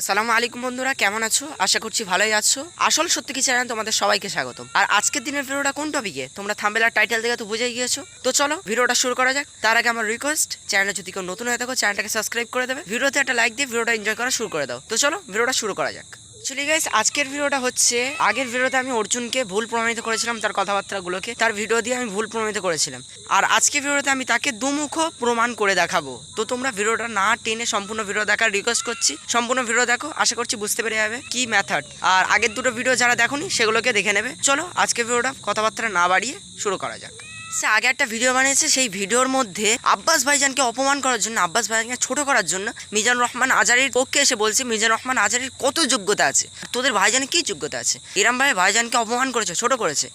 আসসালামু আলাইকুম বন্ধুরা, কেমন আছো? আশা করছি ভালোই আছো। আসল সত্যি কি চ্যানেল তোমাদের সবাইকে স্বাগতম। আর আজকের দিনের ভিডিওটা কোন টপিকে তোমরা থাম্বেলার টাইটেল দেখে তো বুঝে গিয়েছো। তো চলো, ভিডিওটা শুরু করা যাক। তার আগে আমার রিকোয়েস্ট চ্যানেলে যদি কেউ নতুন হয়ে থাকো চ্যানেলটাকে সাবস্ক্রাইব করে দেবে। ভিডিওতে একটা লাইক দিয়ে ভিডিওটা এনজয় করা শুরু করে দাও। তো চলো, ভিডিওটা শুরু করা যাক। চলি গাইস আজকের ভিডিওটা হচ্ছে, আগের ভিডিওতে আমি অর্জুনকে ভুল প্রমাণিত করেছিলাম তার কথাবার্তাগুলোকে, তার ভিডিও দিয়ে আমি ভুল প্রমাণিত করেছিলাম। আর আজকের ভিডিওতে আমি তাকে দুমুখ প্রমাণ করে দেখাবো। তো তোমরা ভিডিওটা না টেনে সম্পূর্ণ ভিডিও দেখার রিকোয়েস্ট করছি। সম্পূর্ণ ভিডিও দেখো, আশা করছি বুঝতে পেরে যাবে কি মেথড আর আগের দুটো ভিডিও যারা দেখোনি, সেগুলোকে দেখে নেবে। চলো, আজকের ভিডিওটা কথাবার্তা না বাড়িয়ে শুরু করা যাক। সে আগে একটা ভিডিও বানিয়েছে সেই ভিডিওর মধ্যে আব্বাস ভাইজানকে অপমান করার জন্য আব্বাস ভাইজানকে ছোট করার জন্য মিজানুর রহমান আজারির পক্ষে এসে বলছে মিজান রহমান আজারির কত যোগ্যতা আছে? তোদের ভাইজানের কি যোগ্যতা আছে? এরম ভাই ভাইজানকে অপমান করেছে ছোট করেছে।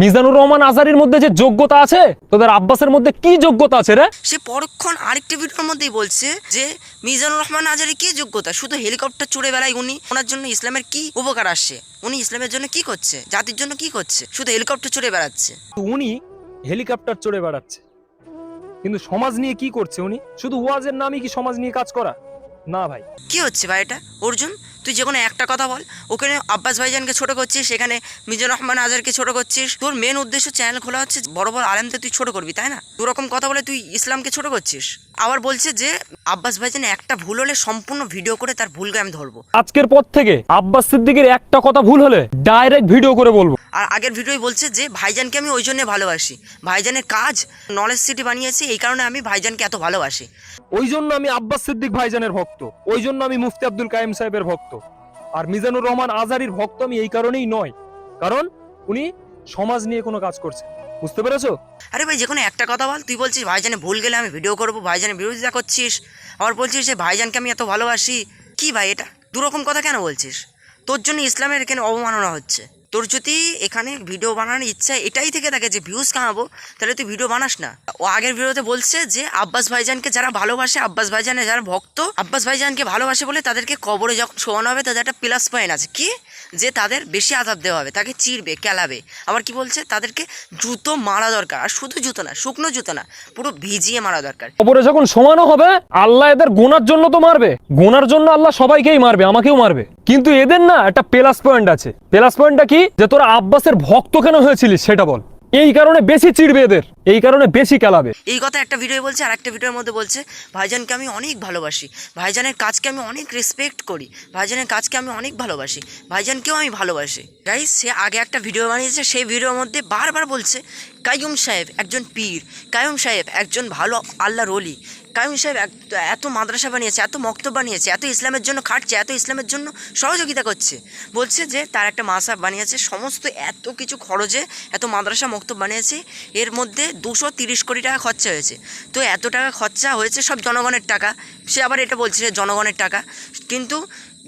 মিজানুর রহমান আজারির মধ্যে যে যোগ্যতা আছে তোদের আব্বাসের মধ্যে কি যোগ্যতা আছে রে? সে পরক্ষণ আরেকটি ভিডিওর মধ্যেই বলছে যে মিজানুর রহমান আজারি কি যোগ্যতা? শুধু হেলিকপ্টার চড়ে বেড়ায় উনি ওনার জন্য ইসলামের কি উপকার আসছে? উনি ইসলামের জন্য কি করছে? জাতির জন্য কি করছে? শুধু হেলিকপ্টার চড়ে বেড়াচ্ছে। উনি হেলিকপ্টার চড়ে বেড়াচ্ছে। কিন্তু সমাজ নিয়ে কি করছে উনি? শুধু ওয়াজের নামই কি সমাজ নিয়ে কাজ করা? না ভাই। কি হচ্ছে ভাই এটা? অর্জুন? তুই যে কোনো একটা কথা বল। ওখানে আব্বাস ভাইজানকে ছোট করছিস সেখানে মিজানুর রহমান আজারকে ছোট করছিস। তোর মেন উদ্দেশ্য চ্যানেল খোলা হচ্ছে বড় বড় আলেমদের তুই ছোট করবি তাই না? দুরকম কথা বলে তুই ইসলামকে ছোট করছিস। আবার বলছে যে আব্বাস ভাইজান একটা ভুল হলে সম্পূর্ণ ভিডিও করে তার ভুলকে আমি ধরবো। আজকের পর থেকে আব্বাস সিদ্দিকের একটা কথা ভুল হলে ডাইরেক্ট ভিডিও করে বলব। আর আগের ভিডিওই বলছে যে ভাইজানকে আমি ওই জন্য ভালোবাসি। ভাইজানের কাজ নলেজ সিটি বানিয়েছি এই কারণে আমি ভাইজানকে এত ভালোবাসি। ওই জন্য আমি আব্বাস সিদ্দিক ভাইজানের ভক্ত ওই জন্য আমি মুফতি আব্দুল কায়েম সাহেবের ভক্ত। আর মিজানুর রহমান আজারির ভক্ত আমি এই কারণেই নয়। কারণ উনি সমাজ নিয়ে কোনো কাজ করছে বুঝতে পেরেছ? আরে ভাই, যে কোনো একটা কথা বল। তুই বলছিস ভাইজানে ভুল গেলে আমি ভিডিও করব, ভাইজানের বিরোধিতা করছিস। আবার বলছিস যে ভাইজানকে আমি এত ভালোবাসি। কি ভাই এটা? দুরকম কথা কেন বলছিস? তোর জন্য ইসলামের এখানে অবমাননা হচ্ছে? তোর যদি এখানে ভিডিও বানানোর ইচ্ছা এটাই থেকে থাকে যে ভিউজ কামাবো, তাহলে তুই ভিডিও বানাস না। ও আগের ভিডিওতে বলছে যে আব্বাস ভাইজানকে যারা ভালোবাসে, আব্বাস ভাইজানের যারা ভক্ত, আব্বাস ভাইজানকে ভালোবাসে বলে তাদেরকে কবরে যখন শোয়ানো হবে, তাদের একটা প্লাস পয়েন্ট আছে। কি? যে তাদের বেশি আঘাত দেওয়া হবে, তাকে চিরবে, কেলাবে। আবার কি বলছে? তাদেরকে জুতো মারা দরকার। আর শুধু জুতো না, শুকনো জুতো না, পুরো ভিজিয়ে মারা দরকার। কবরে যখন সমানো হবে, আল্লাহ এদের গোনার জন্য তো মারবে। গোনার জন্য আল্লাহ সবাইকেই মারবে, আমাকেও মারবে। কিন্তু এদের না একটা প্লাস পয়েন্ট আছে। প্লাস পয়েন্টটা কি? যে তোরা আব্বাসের ভক্ত কেন হয়েছিলিস সেটা বল। এই কারণে বেশি চিড়বে এদের, এই কারণে বেশি কেলাবে। এই কথা একটা ভিডিও বলছে, আর একটা ভিডিওর মধ্যে বলছে, ভাইজানকে আমি অনেক ভালোবাসি, ভাইজানের কাজকে আমি অনেক রেসপেক্ট করি, ভাইজানের কাজকে আমি অনেক ভালোবাসি, ভাইজানকেও আমি ভালোবাসি। গাইস সে আগে একটা ভিডিও বানিয়েছে, সেই ভিডিওর মধ্যে বারবার বলছে, কাইয়ুম সাহেব একজন পীর, কাইয়ুম সাহেব একজন ভালো আল্লাহর অলি কাইয়ুম সাহেব এত মাদ্রাসা বানিয়েছে, এত মক্তব বানিয়েছে, এত ইসলামের জন্য খাটছে, এত ইসলামের জন্য সহযোগিতা করছে। বলছে যে তার একটা মাসাব বানিয়েছে, সমস্ত এত কিছু খরচে এত মাদ্রাসা মক্তব বানিয়েছে, এর মধ্যে দুশো তিরিশ কোটি টাকা খরচা হয়েছে। তো এত টাকা খরচা হয়েছে সব জনগণের টাকা। সে আবার এটা বলছে যে জনগণের টাকা। কিন্তু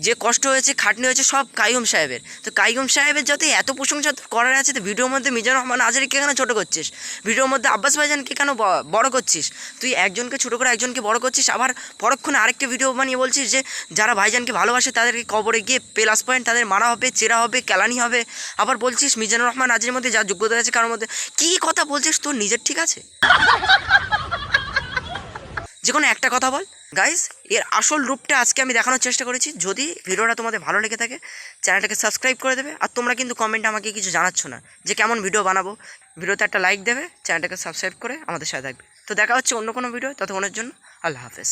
যে কষ্ট হয়েছে, খাটনি হয়েছে সব কাইয়ুম সাহেবের। তো কাইয়ুম সাহেবের যাতে এত প্রশংসা করার আছে, তো ভিডিওর মধ্যে মিজানুর রহমান আজারিকে কেন ছোটো করছিস? ভিডিওর মধ্যে আব্বাস ভাইজানকে কেন বড় করছিস? তুই একজনকে ছোটো করে একজনকে বড় করছিস, আবার পরক্ষণে আরেকটা ভিডিও বানিয়ে বলছিস যে, যারা ভাইজানকে ভালোবাসে তাদেরকে কবরে গিয়ে প্লাস পয়েন্ট তাদের মারা হবে, চেরা হবে, কেলানি হবে। আবার বলছিস, মিজানুর রহমান আজের মধ্যে যা যোগ্যতা আছে কারোর মধ্যে, কী কথা বলছিস তোর নিজের ঠিক আছে? যে কোনো একটা কথা বল। গাইজ এর আসল রূপটা আজকে আমি দেখানোর চেষ্টা করেছি। যদি ভিডিওটা তোমাদের ভালো লেগে থাকে, চ্যানেলটাকে সাবস্ক্রাইব করে দেবে। আর তোমরা কিন্তু কমেন্টে আমাকে কিছু জানাচ্ছ না, যে কেমন ভিডিও বানাবো। ভিডিওতে একটা লাইক দেবে, চ্যানেলটাকে সাবস্ক্রাইব করে আমাদের সাথে থাকবে। তো দেখা হচ্ছে অন্য কোনো ভিডিও ততক্ষণের জন্য আল্লাহ হাফেজ।